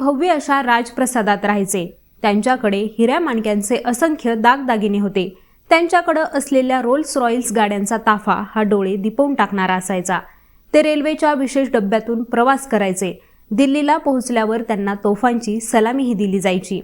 भव्य अशा राजप्रसादात राहायचे. त्यांच्याकडे हिऱ्या माणक्यांचे असंख्य दागदागिने होते. त्यांच्याकडं असलेल्या रोल्स रॉयल्स गाड्यांचा ताफा हा डोळे दिपवून टाकणारा असायचा. ते रेल्वेच्या विशेष डब्यातून प्रवास करायचे. दिल्लीला पोहोचल्यावर त्यांना तोफांची सलामीही दिली जायची.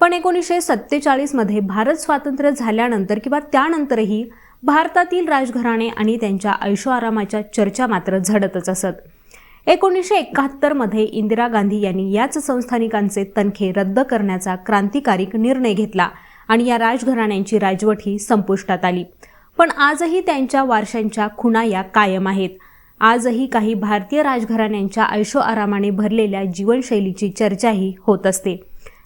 पण एकोणीसशे सत्तेचाळीसमध्ये भारत स्वातंत्र्य झाल्यानंतर किंवा त्यानंतरही भारतातील राजघराणे आणि त्यांच्या ऐशोआरामाच्या चर्चा मात्र झडतच असत. एकोणीसशे एकाहत्तरमध्ये इंदिरा गांधी यांनी याच संस्थानिकांचे तनखे रद्द करण्याचा क्रांतिकारिक निर्णय घेतला आणि या राजघराण्यांची राजवट ही संपुष्टात आली. पण आजही त्यांच्या वारशांच्या खुणा या कायम आहेत. आजही काही भारतीय राजघराण्यांच्या ऐशोआरामाने भरलेल्या जीवनशैलीची चर्चाही होत असते.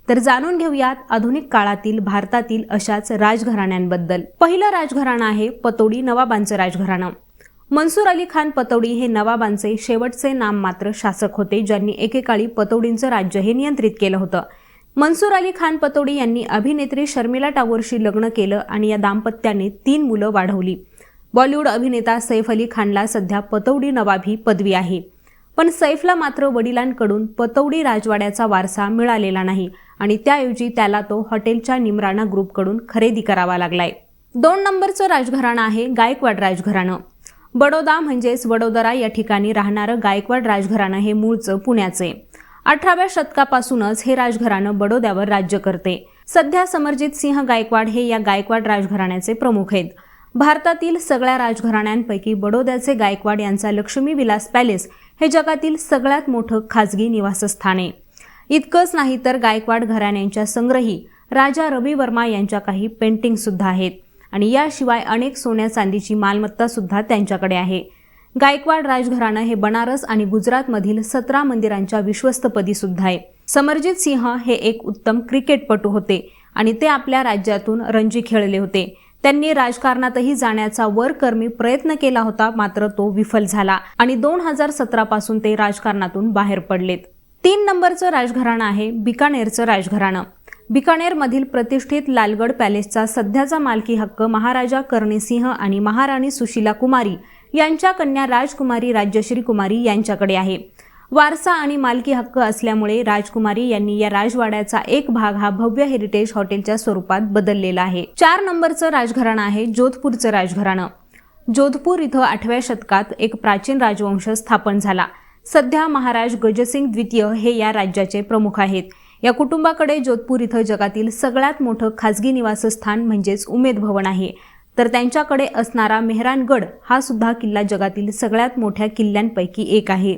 तर जाणून घेऊयात आधुनिक काळातील भारतातील अशाच राजघराण्यांबद्दल. पहिलं राजघराणं आहे पतोडी नवाबांचं राजघराणं. मनसूर अली खान पतौडी हे नवाबांचे शेवटचे नाममात्र शासक होते ज्यांनी एकेकाळी पतौडींचं राज्य हे नियंत्रित केलं होतं. मनसूर अली खान पतौडी यांनी अभिनेत्री शर्मिला टागोरशी लग्न केलं आणि या दाम्पत्याने तीन मुलं वाढवली. बॉलिवूड अभिनेता सैफ अली खानला सध्या पतौडी नवाब ही पदवी आहे. पण सैफला मात्र वडिलांकडून पतौडी राजवाड्याचा वारसा मिळालेला नाही आणि त्याऐवजी त्याला तो हॉटेलच्या निमराणा ग्रुपकडून खरेदी करावा लागलाय. दोन नंबरचं राजघराणं आहे गायकवाड राजघराणं. बडोदा म्हणजेच वडोदरा या ठिकाणी राहणारं गायकवाड राजघराणं हे मूळचं पुण्याचे. अठराव्या शतकापासूनच हे राजघराणं बडोद्यावर राज्य करते. सध्या समरजित सिंह गायकवाड हे या गायकवाड राजघराण्याचे प्रमुख आहेत. भारतातील सगळ्या राजघराण्यांपैकी बडोद्याचे गायकवाड यांचा लक्ष्मी विलास पॅलेस हे जगातील सगळ्यात मोठं खाजगी निवासस्थान आहे. इतकंच नाही तर गायकवाड घराण्यांच्या संग्रही राजा रवी वर्मा यांच्या काही पेंटिंग सुद्धा आहेत. आणि याशिवाय अनेक सोन्या चांदीची मालमत्ता सुद्धा त्यांच्याकडे आहे. गायकवाड राजघराणं हे बनारस आणि गुजरातमधील सतरा मंदिरांच्या विश्वस्तपदी सुद्धा आहे. समरजित सिंह हे एक उत्तम क्रिकेटपटू होते आणि ते आपल्या राज्यातून रणजी खेळले होते. त्यांनी राजकारणातही जाण्याचा वरकर्मी प्रयत्न केला होता मात्र तो विफल झाला आणि दोन हजार सतरा पासून ते राजकारणातून बाहेर पडलेत. तीन नंबरचं राजघराणं आहे बिकानेरचं राजघराणं. बिकानेरमधील प्रतिष्ठित लालगड पॅलेसचा सध्याचा मालकी हक्क महाराजा कर्णसिंह आणि महाराणी सुशीला कुमारी यांच्या कन्या राजकुमारी राज्यश्री कुमारी यांच्याकडे आहे. वारसा आणि मालकी हक्क असल्यामुळे राजकुमारी यांनी या राजवाड्याचा एक भाग हा भव्य हेरिटेज हॉटेलच्या स्वरूपात बदललेला आहे. चार नंबरचं राजघराणं आहे जोधपूरचं राजघराणं. जोधपूर इथं आठव्या शतकात एक प्राचीन राजवंश स्थापन झाला. सध्या महाराज गजसिंग द्वितीय हे या राज्याचे प्रमुख आहेत. या कुटुंबाकडे जोधपूर इथं जगातील सगळ्यात मोठं खाजगी निवासस्थान म्हणजेच उमेद भवन आहे. तर त्यांच्याकडे असणारा मेहरानगड हा सुद्धा किल्ला जगातील सगळ्यात मोठ्या किल्ल्यांपैकी एक आहे.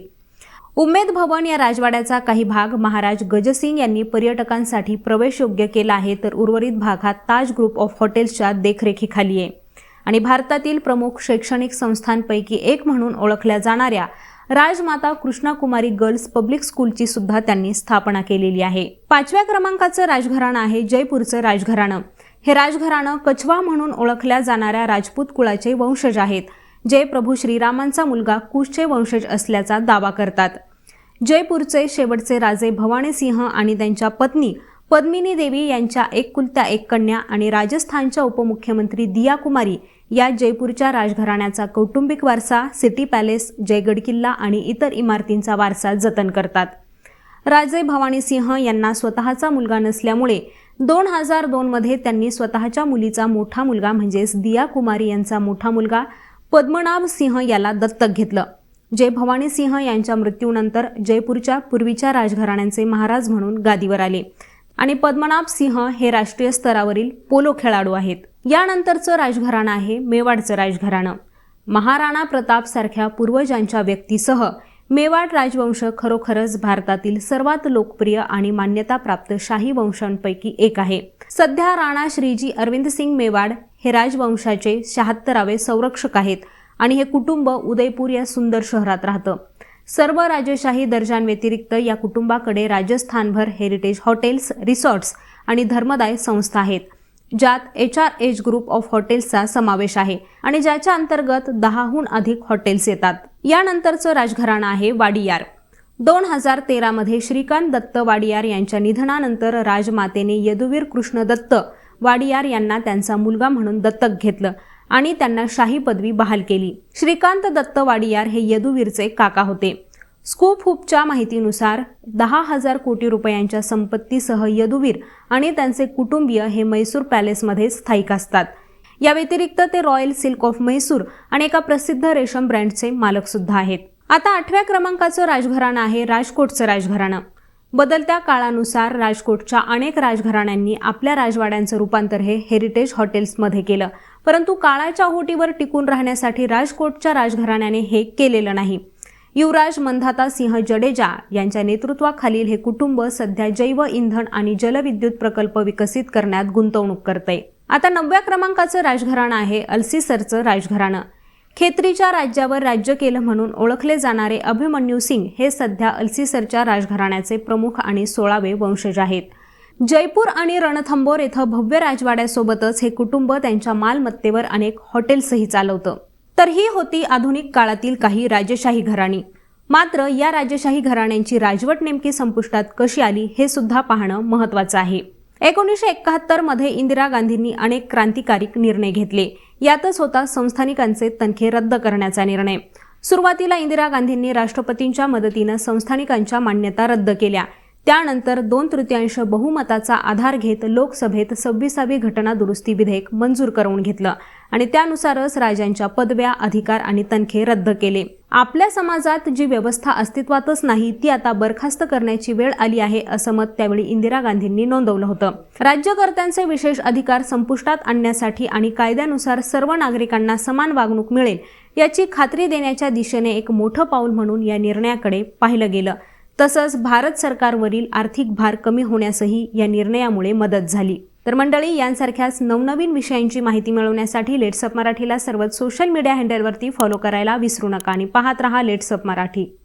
उमेद भवन या राजवाड्याचा काही भाग महाराज गजसिंग यांनी पर्यटकांसाठी प्रवेशयोग्य केला आहे तर उर्वरित भाग हा ताज ग्रुप ऑफ हॉटेल्सच्या देखरेखीखाली आहे. आणि भारतातील प्रमुख शैक्षणिक संस्थांपैकी एक म्हणून ओळखल्या जाणाऱ्या राजमाता कृष्णाकुमारी गर्ल्स पब्लिक स्कूलची सुद्धा त्यांनी स्थापना केलेली आहे. पाचव्या क्रमांकाचं राजघराणं आहे जयपूरचं राजघराणं. हे राजघराणं कछवा म्हणून ओळखल्या जाणाऱ्या राजपूत कुळाचे वंशज आहेत. जे प्रभू श्रीरामांचा मुलगा कुशचे वंशज असल्याचा दावा करतात. जयपूरचे शेवटचे राजे भवानी सिंह आणि त्यांच्या पत्नी पद्मिनी देवी यांच्या एककुलत्या एक कन्या आणि राजस्थानच्या उपमुख्यमंत्री दिया कुमारी या जयपूरच्या राजघराण्याचा कौटुंबिक वारसा सिटी पॅलेस जयगड किल्ला आणि इतर इमारतींचा वारसा जतन करतात. राजे भवानी सिंह यांना स्वतःचा मुलगा नसल्यामुळे दोन हजार दोनमध्ये त्यांनी स्वतःच्या मुलीचा मोठा मुलगा म्हणजेच दिया कुमारी यांचा मोठा मुलगा पद्मनाभ सिंह याला दत्तक घेतलं. जय भवानी सिंह यांच्या मृत्यूनंतर जयपूरच्या पूर्वीच्या राजघराण्यांचे महाराज म्हणून गादीवर आले. आणि पद्मनाभ सिंह हे राष्ट्रीय स्तरावरील पोलो खेळाडू आहेत. यानंतरचं राजघराणं आहे मेवाडचं राजघराणं. महाराणा प्रताप सारख्या पूर्वजांच्या व्यक्तीसह मेवाड राजवंश खरोखरच भारतातील सर्वात लोकप्रिय आणि मान्यताप्राप्त शाही वंशांपैकी एक आहे. सध्या राणा श्रीजी अरविंद सिंग मेवाड हे राजवंशाचे शहात्तरावे संरक्षक आहेत आणि हे कुटुंब उदयपूर या सुंदर शहरात राहतं. सर्व राजशाही दर्जांव्यतिरिक्त या कुटुंबाकडे राजस्थानभर हेरिटेज हॉटेल्स रिसॉर्ट्स आणि धर्मदाय संस्था आहेत ज्यात H R H group of हॉटेल्सचा समावेश आहे आणि ज्याच्या अंतर्गत दहाहून अधिक हॉटेल्स येतात. यानंतरचं राजघराणं आहे वाडियार. दोन हजार तेरामध्ये श्रीकांत दत्त वाडियार यांच्या निधनानंतर राजमातेने यदुवीर कृष्ण दत्त वाडियार यांना त्यांचा मुलगा म्हणून दत्तक घेतलं आणि त्यांना शाही पदवी बहाल केली. श्रीकांत दत्त वाडियार हे यदुवीरचे काका होते. स्कूप हुपच्या माहितीनुसार दहा हजार कोटी रुपयांच्या संपत्तीसह यदुवीर आणि त्यांचे कुटुंबीय हे मैसूर पॅलेसमध्ये स्थायिक असतात. या व्यतिरिक्त ते रॉयल सिल्क ऑफ मैसूर आणि एका प्रसिद्ध रेशम ब्रँडचे मालक सुद्धा आहेत. आता आठव्या क्रमांकाचं राजघराणं आहे राजकोटचं राजघराणं. बदलत्या काळानुसार राजकोटच्या अनेक राजघराण्यांनी आपल्या राजवाड्यांचं रूपांतर हे हेरिटेज हॉटेल्समध्ये केलं. परंतु काळाच्या होटीवर टिकून राहण्यासाठी राजकोटच्या राजघराण्याने हे केलेलं नाही. युवराज मंधाता सिंह जडेजा यांच्या नेतृत्वाखालील हे कुटुंब सध्या जैव इंधन आणि जलविद्युत प्रकल्प विकसित करण्यात गुंतवणूक करते आता नवव्या क्रमांकाचं राजघराणं आहे अल्सीसरचं राजघराणं. खेत्रीच्या राज्यावर राज्य केलं म्हणून ओळखले जाणारे अभिमन्यू सिंग हे सध्या अल्सीसरच्या राजघराण्याचे प्रमुख आणि सोळावे वंशज आहेत. जयपूर आणि रणथंबोर येथं भव्य राजवाड्यासोबतच हे कुटुंब त्यांच्या मालमत्तेवर अनेक हॉटेल्सही चालवतं. तर ही होती आधुनिक काळातील काही राजशाही घराणी. मात्र या राजशाही घराण्यांची राजवट नेमकी संपुष्टात कशी आली हे सुद्धा पाहणं महत्वाचं आहे. एकोणीसशे एकाहत्तरमध्ये इंदिरा गांधींनी अनेक क्रांतिकारक निर्णय घेतले. यातच होता संस्थानिकांचे तनखे रद्द करण्याचा निर्णय. सुरुवातीला इंदिरा गांधींनी राष्ट्रपतींच्या मदतीनं संस्थानिकांच्या मान्यता रद्द केल्या. त्यानंतर दोन तृतीयांश बहुमताचा आधार घेत लोकसभेत सव्वीसावी घटना दुरुस्ती विधेयक मंजूर करून घेतलं आणि त्यानुसारच राजांच्या पदव्या अधिकार आणि तनखे रद्द केले. आपल्या समाजात जी व्यवस्था अस्तित्वातच नाही ती आता बरखास्त करण्याची वेळ आली आहे असं मत त्यावेळी इंदिरा गांधींनी नोंदवलं होतं. राज्यकर्त्यांचे विशेष अधिकार संपुष्टात आणण्यासाठी आणि कायद्यानुसार सर्व नागरिकांना समान वागणूक मिळेल याची खात्री देण्याच्या दिशेने एक मोठं पाऊल म्हणून या निर्णयाकडे पाहिलं गेलं. तसंच भारत सरकारवरील आर्थिक भार कमी होण्यासही या निर्णयामुळे मदत झाली. तर मंडळी यांसारख्याच नवनवीन विषयांची माहिती मिळवण्यासाठी लेट्सअप मराठीला सर्वच सोशल मीडिया हँडलवरती फॉलो करायला विसरू नका आणि पाहत रहा लेट्सअप मराठी.